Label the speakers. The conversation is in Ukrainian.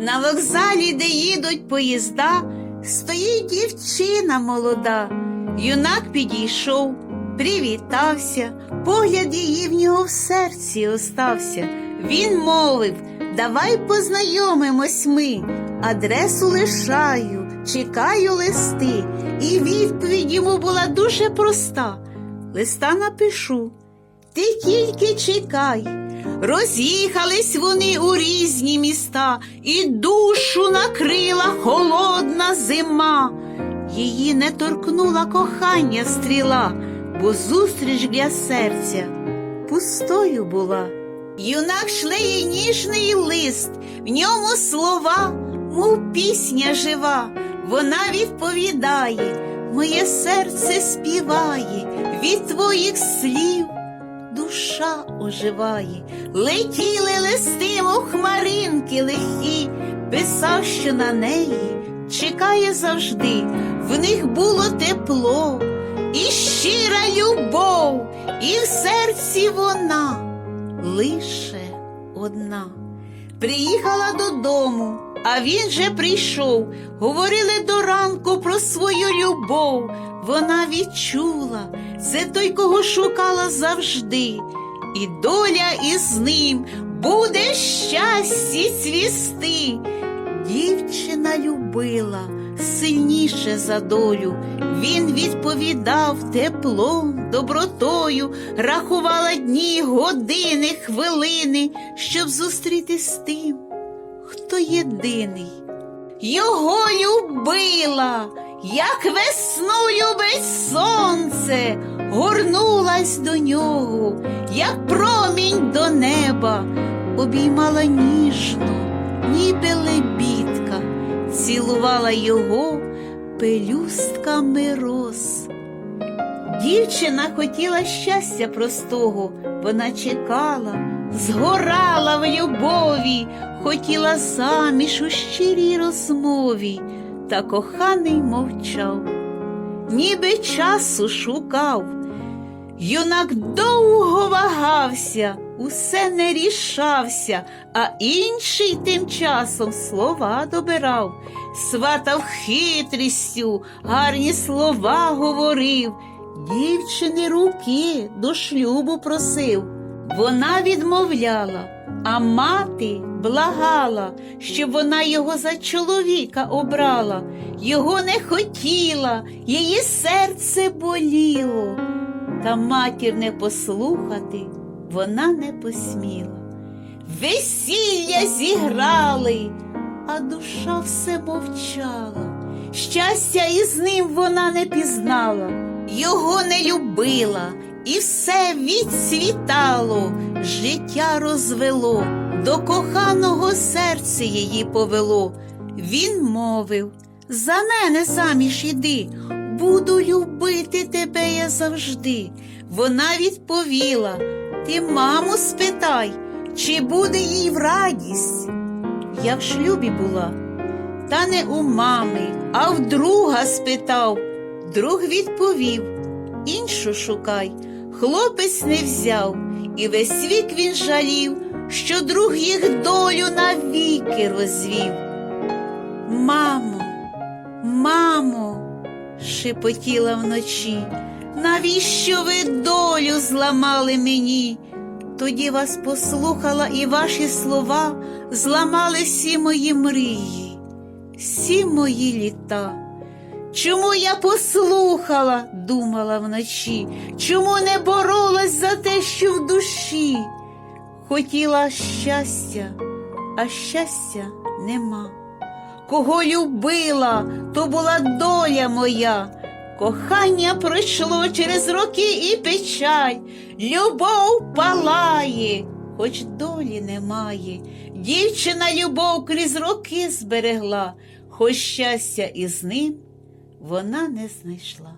Speaker 1: На вокзалі, де їдуть поїзда, стоїть дівчина молода. Юнак підійшов, привітався, погляд її в нього в серці остався. Він мовив, давай познайомимось ми, адресу лишаю, чекаю листи. І відповідь йому була дуже проста. Листа напишу, ти тільки чекай. Роз'їхались вони у різні міста, і душу накрила холодна зима. Її не торкнула кохання стріла, бо зустріч для серця пустою була. Юнак шле їй ніжний лист, в ньому слова, мов пісня жива. Вона відповідає, моє серце співає від твоїх слів душа оживає, летіли листи, мов хмаринки лихі, писав, що на неї чекає завжди, в них було тепло і щира любов, і в серці вона лише одна. Приїхала додому, а він же прийшов. Говорили до ранку про свою любов. Вона відчула, це той, кого шукала завжди, і доля із ним буде щастя цвісти. Дівчина любила сильніше за долю. Він відповідав теплом, добротою, рахувала дні, години, хвилини, щоб зустріти з тим, хто єдиний. Його любила, як весну любить сонце, горнулась до нього, як промінь до неба, обіймала ніжно, ніби лебідка, цілувала його пелюстками роз. Дівчина хотіла щастя простого, вона чекала, згорала в любові, хотіла заміж у щирій розмові, та коханий мовчав, ніби часу шукав. Юнак довго вагався, усе не рішався, а інший тим часом слова добирав, сватав хитрістю, гарні слова говорив, дівчини руки до шлюбу просив. Вона відмовляла, а мати благала, щоб вона його за чоловіка обрала, його не хотіла, її серце боліло. Та матір не послухати вона не посміла. Весілля зіграли, а душа все мовчала. Щастя із ним вона не пізнала, його не любила, і все відсвітало, життя розвело, до коханого серце її повело. Він мовив за мене заміж іди, буду любити тебе я завжди. Вона відповіла ти маму спитай, чи буде їй в радість. Я в шлюбі була, та не у мами, а в друга спитав. Друг відповів іншу шукай. Хлопець не взяв, і весь вік він жалів, що друг їх долю навіки розвів. Мамо, мамо, шепотіла вночі, навіщо ви долю зламали мені? Тоді вас послухала і ваші слова зламали всі мої мрії, всі мої літа. Чому я послухала, думала вночі, чому не боролась за те, що в душі? Хотіла щастя, а щастя нема. Кого любила, то була доля моя. Кохання пройшло через роки і печаль, любов палає, хоч долі немає. Дівчина любов крізь роки зберегла, хоч щастя із ним вона не знайшла.